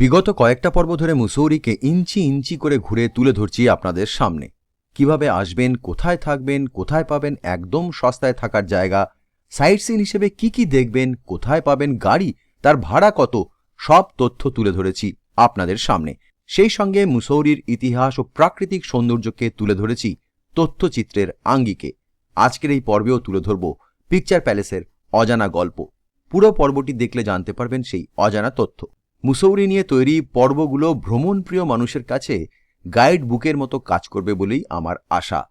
বিগত কয়েকটা পর্ব ধরে মুসৌরিকে ইঞ্চি ইঞ্চি করে ঘুরে তুলে ধরছি আপনাদের সামনে। কীভাবে আসবেন, কোথায় থাকবেন, কোথায় পাবেন, একদম সস্তায় থাকার জায়গা, সাইট সিন হিসেবে কি কি দেখবেন, কোথায় পাবেন, গাড়ি, তার ভাড়া কত, সব তথ্য তুলে ধরেছি আপনাদের সামনে। সেই সঙ্গে মুসৌরির ইতিহাস ও প্রাকৃতিক সৌন্দর্যকে তুলে ধরেছি তথ্যচিত্রের আঙ্গিকে। আজকের এই পর্বেও তুলে ধরব পিকচার প্যালেসের অজানা গল্প। পুরো পর্বটি দেখলে জানতে পারবেন সেই অজানা তথ্য। মুসৌরি নিয়ে তৈরি পর্বগুলো ভ্রমণপ্রিয় মানুষের কাছে গাইড বুকের মতো কাজ করবে বলেই আমার আশা।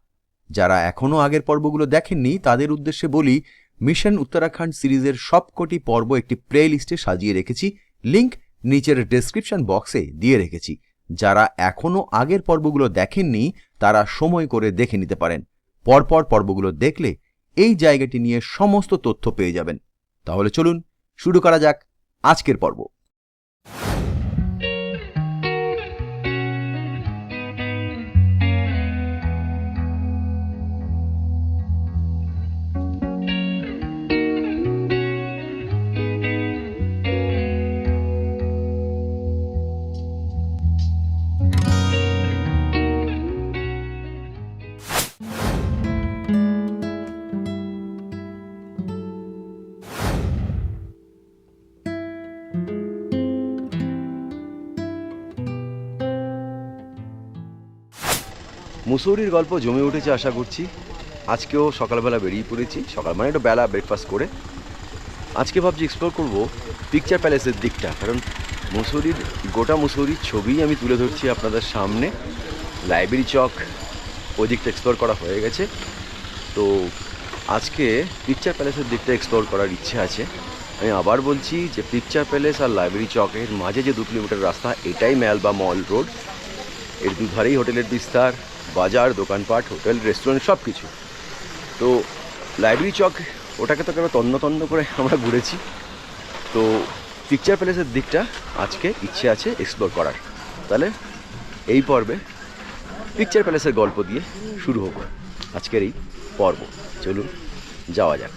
যারা এখনও আগের পর্বগুলো দেখেননি, তাদের উদ্দেশ্যে বলি, মিশন উত্তরাখণ্ড সিরিজের সবকটি পর্ব একটি প্লে লিস্টে সাজিয়ে রেখেছি। লিংক নিচের ডেসক্রিপশন বক্সে দিয়ে রেখেছি। যারা এখনও আগের পর্বগুলো দেখেননি, তারা সময় করে দেখে নিতে পারেন। পরপর পর্বগুলো দেখলে এই জায়গাটি নিয়ে সমস্ত তথ্য পেয়ে যাবেন। তাহলে চলুন, শুরু করা যাক আজকের পর্ব। মুসৌরির গল্প জমে উঠেছে আশা করছি। আজকেও সকালবেলা বেরিয়ে পড়েছি। সকাল মানে একটু বেলা ব্রেকফাস্ট করে। আজকে ভাবছি এক্সপ্লোর করব পিকচার প্যালেসের দিকটা, কারণ মুসৌরির, গোটা মুসৌরির ছবি আমি তুলে ধরছি আপনাদের সামনে। লাইব্রেরি চক, ওই দিকটা এক্সপ্লোর করা হয়ে গেছে। তো আজকে পিকচার প্যালেসের দিকটা এক্সপ্লোর করার ইচ্ছে আছে। আমি আবার বলছি যে পিকচার প্যালেস আর লাইব্রেরি চকের মাঝে যে দু কিলোমিটার রাস্তা, এটাই ম্যাল বা মল রোডের দুধারেই হোটেলের বিস্তার। বাজার, দোকানপাট, হোটেল, রেস্টুরেন্ট সব কিছু তো লাইব্রেরি চক, ওটাকে তো কেন তন্ন তন্ন করে আমরা ঘুরেছি? তো পিকচার প্যালেসের দিকটা আজকে ইচ্ছে আছে এক্সপ্লোর করার। তাহলে এই পর্বে পিকচার প্যালেসের গল্প দিয়ে শুরু হোক। আজকের এই পর্ব। চলুন, যাওয়া যাক।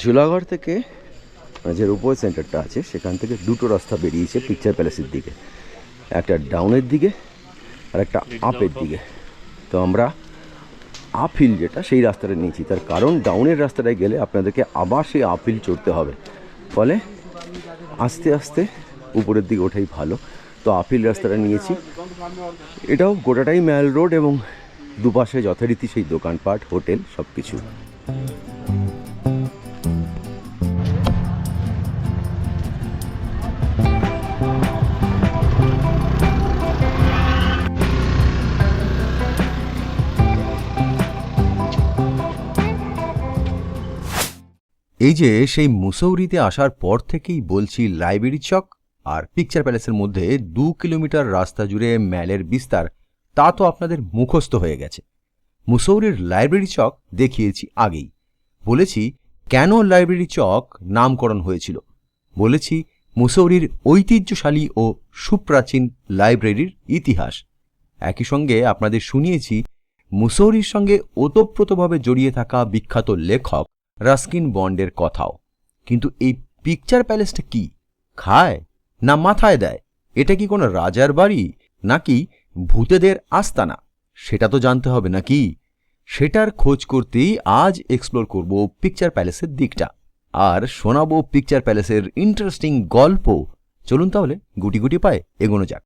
ঝুলাঘর থেকে যে রূপোয় সেন্টারটা আছে, সেখান থেকে দুটো রাস্তা বেরিয়েছে পিকচার প্যালেসের দিকে। একটা ডাউনের দিকে আর একটা আপের দিকে। তো আমরা আপ হিল যেটা সেই রাস্তাটা নিয়েছি। তার কারণ ডাউনের রাস্তাটায় গেলে আপনাদেরকে আবার সেই আপ হিল চড়তে হবে। ফলে আস্তে আস্তে উপরের দিকে ওঠাই ভালো। তো আপ হিল রাস্তাটা নিয়েছি। এটাও গোটাটাই ম্যাল রোড এবং দুপাশে যথারীতি সেই দোকানপাট হোটেল সব কিছু এই যে সেই মুসৌরিতে আসার পর থেকেই বলছি লাইব্রেরি চক, আর পিকচার প্যালেসের মধ্যে দু কিলোমিটার রাস্তা জুড়ে ম্যালের বিস্তার, তা তো আপনাদের মুখস্থ হয়ে গেছে। মুসৌরির লাইব্রেরি চক দেখিয়েছি আগেই। বলেছি, কেন লাইব্রেরি চক নামকরণ হয়েছিল? বলেছি, মুসৌরির ঐতিহ্যশালী ও সুপ্রাচীন লাইব্রেরির ইতিহাস। একই সঙ্গে আপনাদের শুনিয়েছি, মুসৌরির সঙ্গে ওতপ্রোতভাবে জড়িয়ে থাকা বিখ্যাত লেখক রাস্কিন বন্ডের কথাও। কিন্তু এই পিকচার প্যালেসটা কি? খায় না মাথায় দেয়? এটা কি কোনো রাজার বাড়ি? নাকি ভূতেদের আস্তানা? সেটা তো জানতে হবে নাকি? সেটার খোঁজ করতেই আজ এক্সপ্লোর করব পিকচার প্যালেসের দিকটা। আর শোনাবো পিকচার প্যালেসের ইন্টারেস্টিং গল্প। চলুন তাহলে গুটি গুটি পায়ে এগোনো যাক।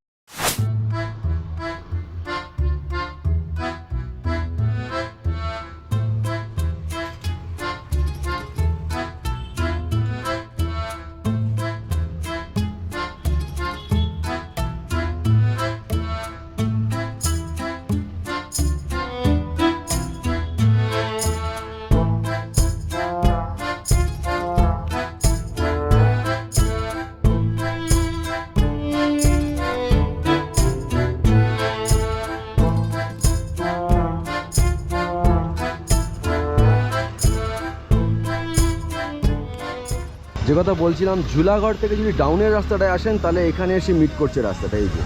যে কথা বলছিলাম ঝুলাঘর থেকে যদি ডাউনের রাস্তাটায় আসেন, তাহলে এখানে এসে মিট করছে রাস্তাটা, এই যে।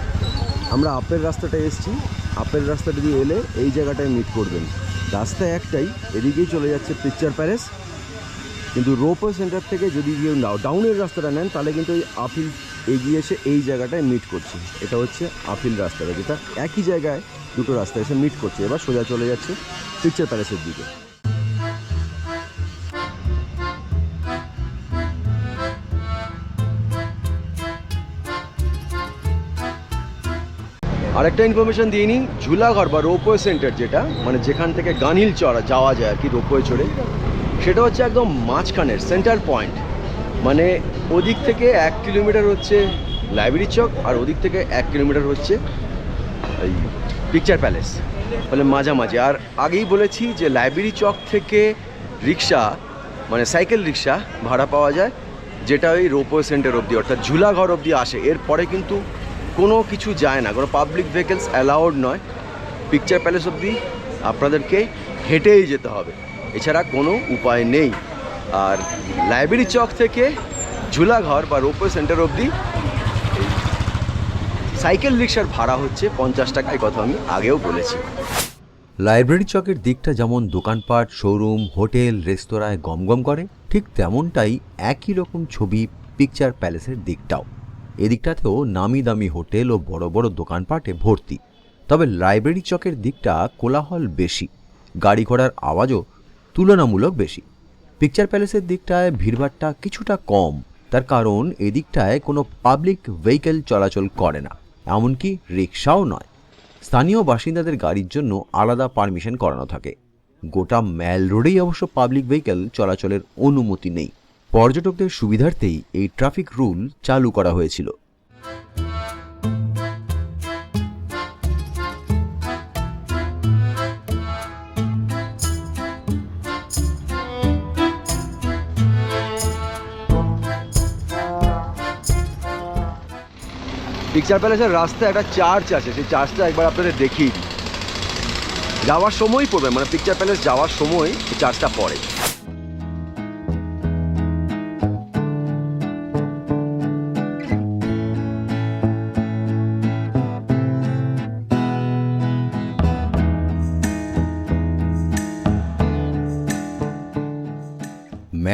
আমরা আপের রাস্তাটায় এসেছি আপের রাস্তাটা দিয়ে এলে এই জায়গাটায় মিট করবেন। রাস্তা একটাই, এদিকেই চলে যাচ্ছে পিকচার প্যালেস কিন্তু রোপওয়ে সেন্টার থেকে যদি কেউ ডাউ- ডাউনের রাস্তাটা নেন, তাহলে কিন্তু এই আপিল এগিয়ে এসে এই জায়গাটায় মিট করছে। এটা হচ্ছে আপিল রাস্তাটা, যেটা একই জায়গায় দুটো রাস্তা এসে মিট করছে। এবার সোজা চলে যাচ্ছে পিকচার প্যালেসের দিকে। আরেকটা ইনফরমেশন দিয়ে নিই, ঝুলাঘর বা রোপওয়ে সেন্টার যেটা মানে যেখান থেকে গানিল চড়া যাওয়া যায় আর কি রোপওয়ে চড়ে, সেটা হচ্ছে একদম মাঝখানের সেন্টার পয়েন্ট মানে ওদিক থেকে এক কিলোমিটার হচ্ছে লাইব্রেরি চক আর ওদিক থেকে এক কিলোমিটার হচ্ছে এই পিকচার প্যালেস মানে মাঝামাঝি। আর আগেই বলেছি যে লাইব্রেরি চক থেকে রিক্সা মানে সাইকেল রিক্সা ভাড়া পাওয়া যায়, যেটা ওই রোপওয়ে সেন্টার অবধি, অর্থাৎ ঝুলাঘর অবধি আসে। এরপরে কিন্তু কোনো কিছু যায় না, কোনো পাবলিক ভেহিকেলস অ্যালাউড নয়। পিকচার প্যালেস অবধি আপনাদেরকে হেঁটেই যেতে হবে। এছাড়া কোনো উপায় নেই। আর লাইব্রেরি চক থেকে ঝুলাঘর বা রোপওয়ে সেন্টার অবধি সাইকেল রিক্সার ভাড়া হচ্ছে পঞ্চাশ টাকায়, কথা আমি আগেও বলেছি। লাইব্রেরি চকের দিকটা যেমন দোকানপাট শোরুম হোটেল রেস্তোরাঁয় গমগম করে, ঠিক তেমনটাই একই রকম ছবি পিকচার প্যালেসের দিকটাও। এদিকটাতেও নামি দামি হোটেল ও বড় বড় দোকানপাটে ভর্তি। তবে লাইব্রেরি চকের দিকটা কোলাহল বেশি, গাড়ি ঘোড়ার আওয়াজও তুলনামূলক বেশি। পিকচার প্যালেসের দিকটায় ভিড়ভাড়টা কিছুটা কম, তার কারণ এদিকটায় কোনো পাবলিক ভেহিকেল চলাচল করে না, এমনকি রিক্সাও নয়। স্থানীয় বাসিন্দাদের গাড়ির জন্য আলাদা পারমিশন করানো থাকে। গোটা ম্যাল রোডেই অবশ্য পাবলিক ভেহিকেল চলাচলের অনুমতি নেই। পর্যটকদের সুবিধার্থেই এই ট্রাফিক রুল চালু করা হয়েছিল। পিকচার প্যালেসের রাস্তায় একটা চার্চ আছে, সেই চার্চটা একবার আপনাদের দেখিয়ে দিই। যাওয়ার সময় পড়বে মানে পিকচার প্যালেস যাওয়ার সময় চার্চটা পড়ে।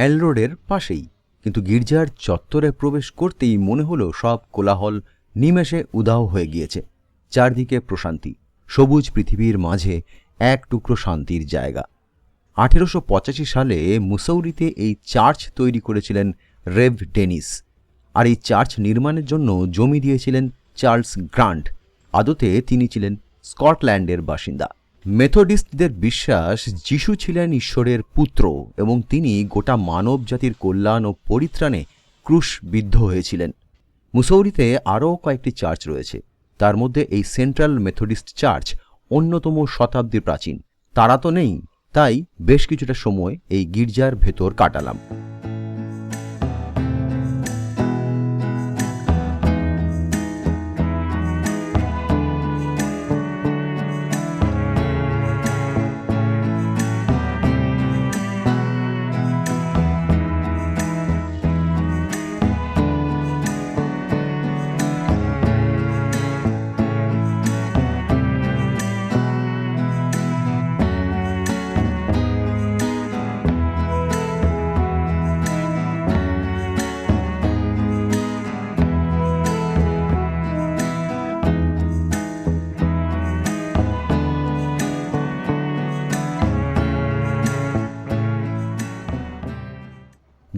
ম্যাল রোডের পাশেই, কিন্তু গির্জার চত্বরে প্রবেশ করতেই মনে হলো সব কোলাহল নিমেষে উদাও হয়ে গিয়েছে। চারদিকে প্রশান্তি, সবুজ পৃথিবীর মাঝে এক টুকরো শান্তির জায়গা। আঠেরোশো পঁচাশি সালে মুসৌরিতে এই চার্চ তৈরি করেছিলেন রেভ ডেনিস, আর এই চার্চ নির্মাণের জন্য জমি দিয়েছিলেন চার্লস গ্রান্ট। আদতে তিনি ছিলেন স্কটল্যান্ডের বাসিন্দা। মেথডিস্টদের বিশ্বাস যিশু ছিলেন ঈশ্বরের পুত্র এবং তিনি গোটা মানব জাতির কল্যাণ ও পরিত্রাণে ক্রুশবিদ্ধ হয়েছিলেন। মুসৌরিতে আরও কয়েকটি চার্চ রয়েছে। তার মধ্যে এই সেন্ট্রাল মেথডিস্ট চার্চ অন্যতম শতাব্দী প্রাচীন। তারা তো নেই, তাই বেশ কিছুটা সময় এই গির্জার ভেতর কাটালাম।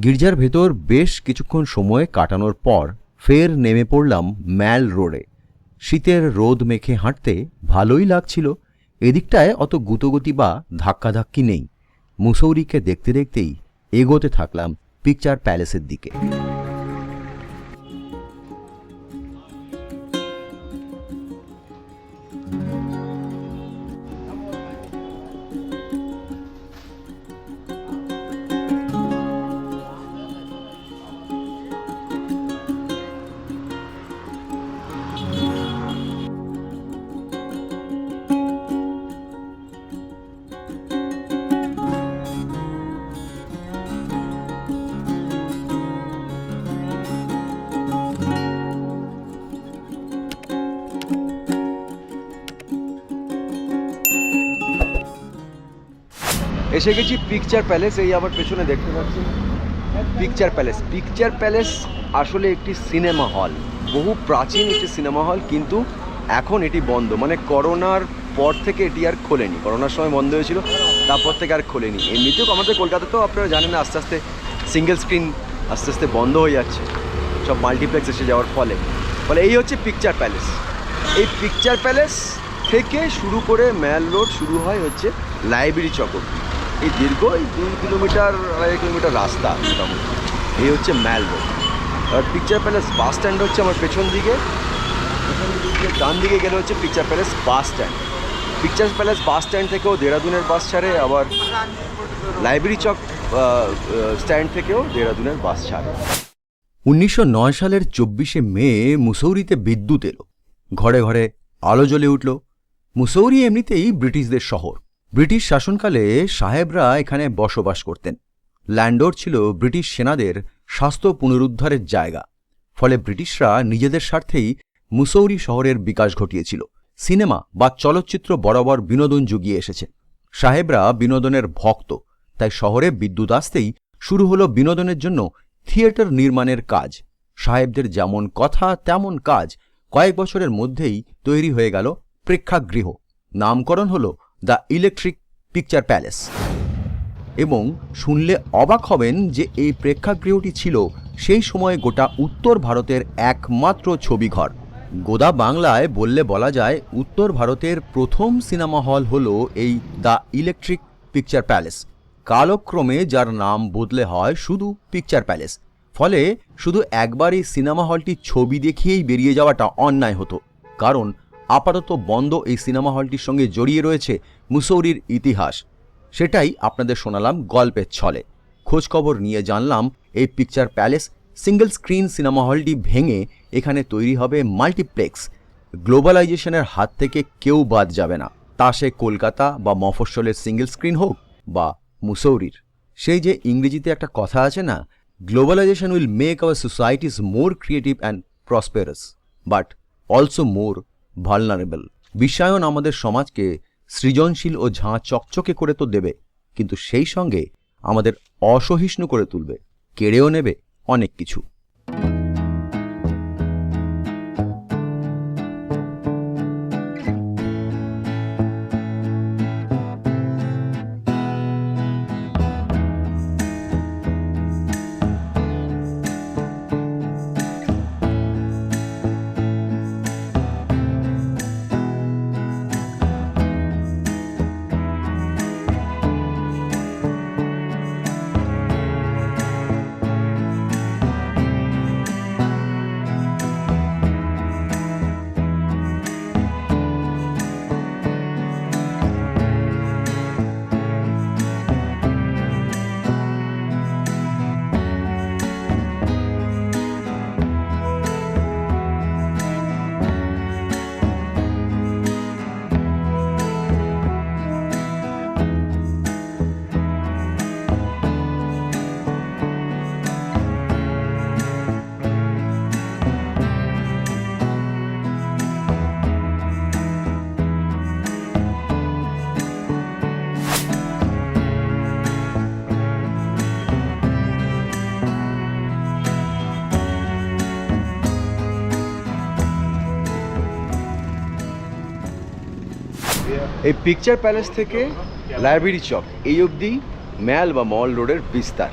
গির্জার ভেতর বেশ কিছুক্ষণ সময় কাটানোর পর ফের নেমে পড়লাম ম্যাল রোডে। শীতের রোদ মেখে হাঁটতে ভালোই লাগছিল। এদিকটায় অত গুতগতি বা ধাক্কাধাক্কি নেই। মুসৌরিকে দেখতে দেখতেই এগোতে থাকলাম পিকচার প্যালেসের দিকে। এসে গেছি পিকচার প্যালেস এই আবার পেছনে দেখতে পাচ্ছি। পিকচার প্যালেস পিকচার প্যালেস আসলে একটি সিনেমা হল বহু প্রাচীন একটি সিনেমা হল কিন্তু এখন এটি বন্ধ। মানে করোনার পর থেকে এটি আর খোলেনি। করোনার সময় বন্ধ হয়েছিল, তারপর থেকে আর খোলেনি। এমনিতেও আমাদের কলকাতাতেও আপনারা জানেন আস্তে আস্তে সিঙ্গেল স্ক্রিন আস্তে আস্তে বন্ধ হয়ে যাচ্ছে। সব মাল্টিপ্লেক্স এসে যাওয়ার ফলে। ফলে এই হচ্ছে পিকচার প্যালেস এই পিকচার প্যালেস থেকে শুরু করে ম্যাল রোড শুরু হয় হচ্ছে লাইব্রেরি চক অব্দি। এই দীর্ঘ এই দুই কিলোমিটার, আড়াই কিলোমিটার রাস্তা মোটামুটি। এই হচ্ছে ম্যাল রোড আর পিকচার প্যালেস বাস স্ট্যান্ড হচ্ছে আমার পেছন দিকে। পেছন দিকে, ডান দিকে গেলে হচ্ছে picture palace bus stand picture palace bus stand থেকেও দেরাদুনের বাস ছাড়ে, আবার লাইব্রেরি চক স্ট্যান্ড থেকেও দেরাদুনের বাস ছাড়ে। উনিশশো নয় সালের চব্বিশে মে মুসৌরিতে বিদ্যুৎ এলো। ঘরে ঘরে আলো জ্বলে উঠল। মুসৌরি এমনিতেই ব্রিটিশদের শহর। ব্রিটিশ শাসনকালে সাহেবরা এখানে বসবাস করতেন। ল্যান্ডোর ছিল ব্রিটিশ সেনাদের স্বাস্থ্য পুনরুদ্ধারের জায়গা। ফলে ব্রিটিশরা নিজেদের স্বার্থেই মুসৌরি শহরের বিকাশ ঘটিয়েছিল। সিনেমা বা চলচ্চিত্র বরাবর বিনোদন জুগিয়ে এসেছে। সাহেবরা বিনোদনের ভক্ত, তাই শহরে বিদ্যুৎ আসতেই শুরু হলো বিনোদনের জন্য থিয়েটার নির্মাণের কাজ। সাহেবদের যেমন কথা, তেমন কাজ কয়েক বছরের মধ্যেই তৈরি হয়ে গেল প্রেক্ষাগৃহ। নামকরণ হল দ্য ইলেকট্রিক পিকচার প্যালেস। এবং শুনলে অবাক হবেন যে এই প্রেক্ষাগৃহটি ছিল সেই সময়ে গোটা উত্তর ভারতের একমাত্র ছবিঘর। গোদা বাংলায় বললে বলা যায়, উত্তর ভারতের প্রথম সিনেমা হল হল এই দ্য ইলেকট্রিক পিকচার প্যালেস। কালক্রমে যার নাম বদলে হয় শুধু পিকচার প্যালেস। ফলে শুধু একবার এই সিনেমা হলটি ছবি দেখিয়েই বেরিয়ে যাওয়াটা অন্যায় হতো। কারণ আপাতত বন্ধ এই সিনেমা হলটির সঙ্গে জড়িয়ে রয়েছে মুসৌরির ইতিহাস। সেটাই আপনাদের শোনালাম গল্পের ছলে। খোঁজখবর নিয়ে জানলাম, এই picture palace single screen cinema হলটি ভেঙে এখানে তৈরি হবে মাল্টিপ্লেক্স। গ্লোবালাইজেশনের হাত থেকে কেউ বাদ যাবে না। তা সে কলকাতা বা মফস্বলের সিঙ্গেল স্ক্রিন হোক বা মুসৌরির। সেই যে ইংরেজিতে একটা কথা আছে না, globalisation will make our societies more creative and prosperous, but also more vulnerable বিশ্বায়ন আমাদের সমাজকে সৃজনশীল ও ঝাঁ চকচকে করে তো দেবে, কিন্তু সেই সঙ্গে আমাদের অসহিষ্ণু করে তুলবে, কেড়েও নেবে অনেক কিছু। এই পিকচার প্যালেস থেকে লাইব্রেরি চক এই অবধি ম্যাল বা মল রোডের বিস্তার।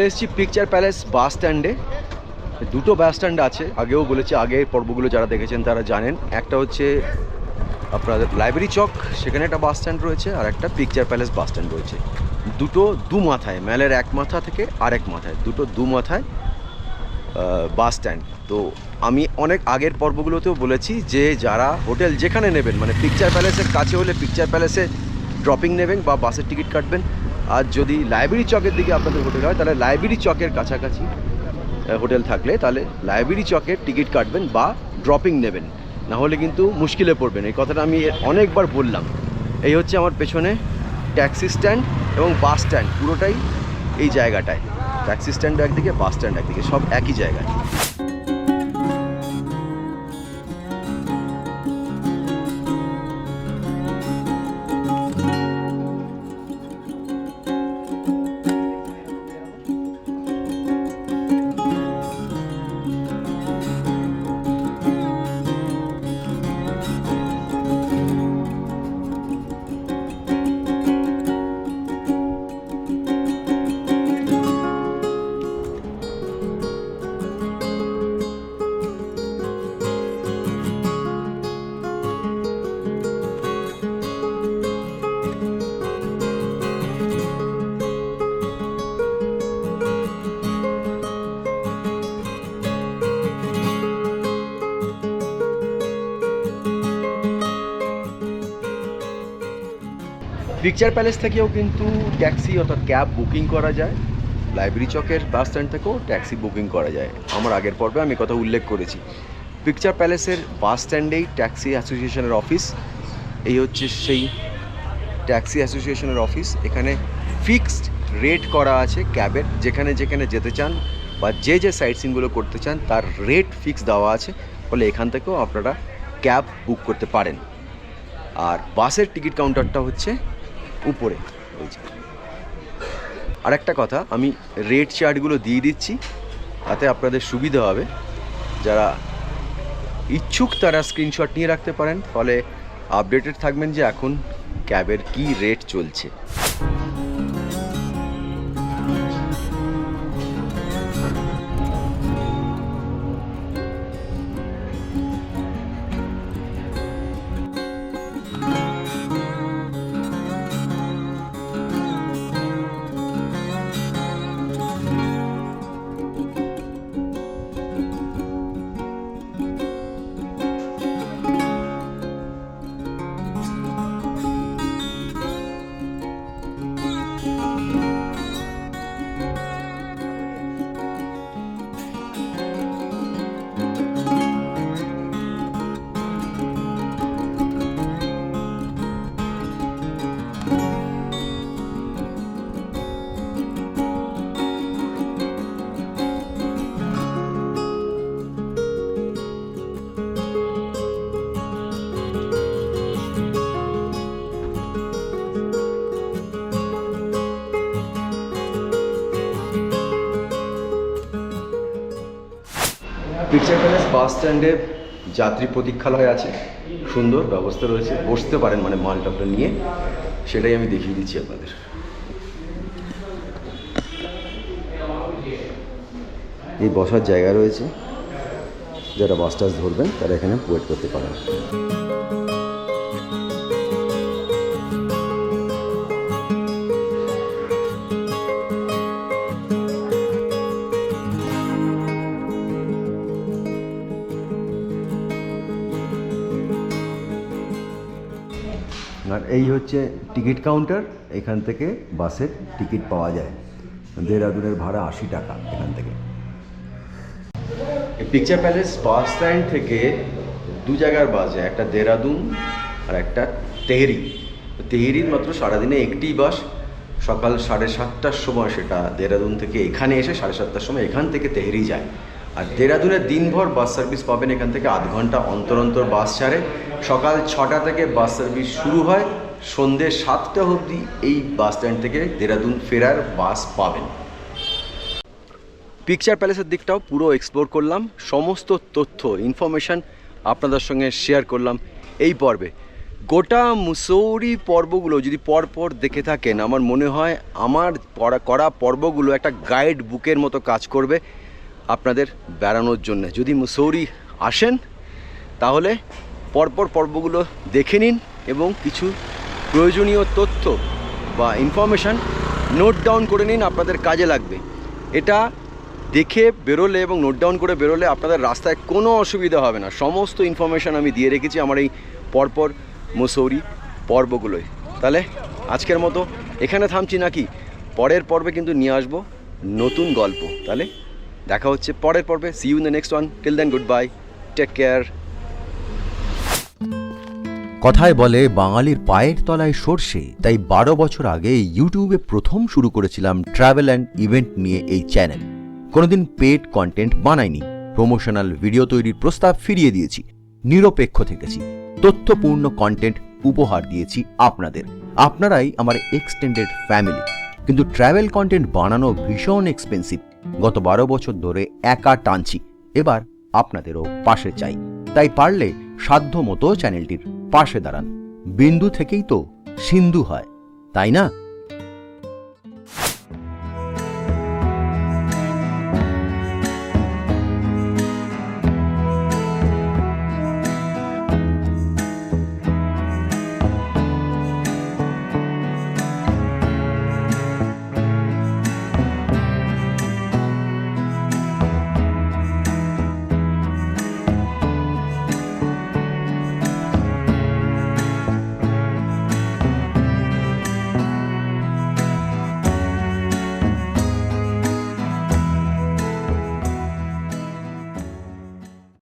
চলে এসেছি পিকচার প্যালেস বাস স্ট্যান্ডে দুটো বাস স্ট্যান্ড আছে, আগেও বলেছি, আগের পর্বগুলো যারা দেখেছেন তারা জানেন। একটা হচ্ছে আপনাদের লাইব্রেরি চক সেখানে একটা বাস স্ট্যান্ড রয়েছে, আর একটা পিকচার প্যালেস বাস স্ট্যান্ড রয়েছে। দুটো দু মাথায় ম্যালের এক মাথা থেকে আরেক মাথায়, দুটো দু মাথায় বাস স্ট্যান্ড তো আমি অনেক আগের পর্বগুলোতেও বলেছি যে, যারা হোটেল যেখানে নেবেন মানে পিকচার প্যালেসের কাছে হলে পিকচার প্যালেসে ড্রপিং নেবেন বা বাসের টিকিট কাটবেন আর যদি লাইব্রেরি চকের দিকে আপনাদের হোটেল হয়, তাহলে লাইব্রেরি চকের কাছাকাছি হোটেল থাকলে তাহলে লাইব্রেরি চকের টিকিট কাটবেন বা ড্রপিং নেবেন। না হলে কিন্তু মুশকিলে পড়বেন। এই কথাটা আমি অনেকবার বললাম। এই হচ্ছে আমার পেছনে ট্যাক্সি স্ট্যান্ড এবং বাস স্ট্যান্ড। পুরোটাই এই জায়গাটায়। ট্যাক্সি স্ট্যান্ড একদিকে, বাস স্ট্যান্ড একদিকে, সব একই জায়গায়। পিকচার প্যালেস থেকেও কিন্তু ট্যাক্সি অর্থাৎ ক্যাব বুকিং করা যায়। লাইব্রেরি চকের বাস স্ট্যান্ড থেকেও ট্যাক্সি বুকিং করা যায়। আমার আগের পর্বে আমি কথা উল্লেখ করেছি। পিকচার প্যালেসের বাস স্ট্যান্ডেই ট্যাক্সি অ্যাসোসিয়েশনের অফিস এই হচ্ছে সেই ট্যাক্সি অ্যাসোসিয়েশনের অফিস এখানে ফিক্সড রেট করা আছে ক্যাবের যেখানে যেখানে যেতে চান বা যে যে সাইট সিনগুলো করতে চান, তার রেট ফিক্স দেওয়া আছে। ফলে এখান থেকেও আপনারা ক্যাব বুক করতে পারেন। আর বাসের টিকিট কাউন্টারটা হচ্ছে উপরে ওই আর একটা কথা, আমি রেড চার্টগুলো দিয়ে দিচ্ছি, তাতে আপনাদের সুবিধা হবে। যারা ইচ্ছুক, তারা স্ক্রিনশট নিয়ে রাখতে পারেন। ফলে আপডেটেড থাকবেন যে এখন ক্যাবের কি রেট চলছে। পিকচার প্যালেস বাস স্ট্যান্ডে যাত্রী প্রতীক্ষালয় আছে। সুন্দর ব্যবস্থা রয়েছে। বসতে পারেন মানে মালটাপটা নিয়ে। সেটাই আমি দেখিয়ে দিচ্ছি আপনাদের। এই বসার জায়গা রয়েছে। যারা বাস টাস ধরবেন, তারা এখানে ওয়েট করতে পারেন। আর এই হচ্ছে টিকিট কাউন্টার, এখান থেকে বাসের টিকিট পাওয়া যায়। দেহরাদুনের ভাড়া আশি টাকা এখান থেকে। পিকচার প্যালেস বাস স্ট্যান্ড থেকে দু জায়গার বাস যায় একটা দেহরাদুন আর একটা তেহরি। তেহরির মাত্র সারাদিনে একটি বাস, সকাল সাড়ে সাতটার সময় সেটা দেহরাদুন থেকে এখানে এসে সাড়ে সাতটার সময় এখান থেকে তেহরি যায়। আর দেহরাদুনের দিনভর বাস সার্ভিস পাবেন এখান থেকে আধ ঘণ্টা অন্তর অন্তর বাস ছাড়ে। সকাল ছটা থেকে বাস সার্ভিস শুরু হয় সন্ধ্যে সাতটা অবধি এই বাস স্ট্যান্ড থেকে দেরাদুন ফেরার বাস পাবেন। পিকচার প্যালেসের দিকটাও পুরো এক্সপ্লোর করলাম। সমস্ত তথ্য ইনফরমেশান আপনাদের সঙ্গে শেয়ার করলাম এই পর্বে। গোটা মুসৌরি পর্বগুলো যদি পরপর দেখে থাকেন, আমার মনে হয় আমার করা পর্বগুলো একটা গাইড বুকের মতো কাজ করবে। আপনাদের বেড়ানোর জন্য। যদি মুসৌরি আসেন, তাহলে পরপর পর্বগুলো দেখে নিন এবং কিছু প্রয়োজনীয় তথ্য বা ইনফরমেশান নোট ডাউন করে নিন আপনাদের কাজে লাগবে। এটা দেখে বেরোলে এবং নোট ডাউন করে বেরোলে আপনাদের রাস্তায় কোনো অসুবিধা হবে না। সমস্ত ইনফরমেশান আমি দিয়ে রেখেছি আমার এই পরপর মুসৌরি পর্বগুলোয়। তাহলে আজকের মতো এখানে থামছি নাকি? পরের পর্বে কিন্তু নিয়ে আসব নতুন গল্প। তাহলে দেখা হচ্ছে পরের পর্বে। See you in the next one till then good bye take care কথায় বলে, বাঙালির পায়ের তলায় সর্ষে। তাই বারো বছর আগে ইউটিউবে প্রথম শুরু করেছিলাম ট্রাভেল অ্যান্ড ইভেন্ট নিয়ে এই চ্যানেল কোনোদিন পেড কন্টেন্ট বানাইনি। প্রমোশনাল ভিডিও তৈরির প্রস্তাব ফিরিয়ে দিয়েছি। নিরপেক্ষ থেকেছি। তথ্যপূর্ণ কন্টেন্ট উপহার দিয়েছি আপনাদের। আপনারাই আমার এক্সটেন্ডেড ফ্যামিলি কিন্তু ট্রাভেল কন্টেন্ট বানানো ভীষণ এক্সপেন্সিভ গত বারো বছর ধরে একা টানছি। এবার আপনাদেরও পাশে চাই। তাই পারলে সাধ্য মতো চ্যানেলটির পাশে দাঁড়ান। বিন্দু থেকেই তো সিন্ধু হয়, তাই না?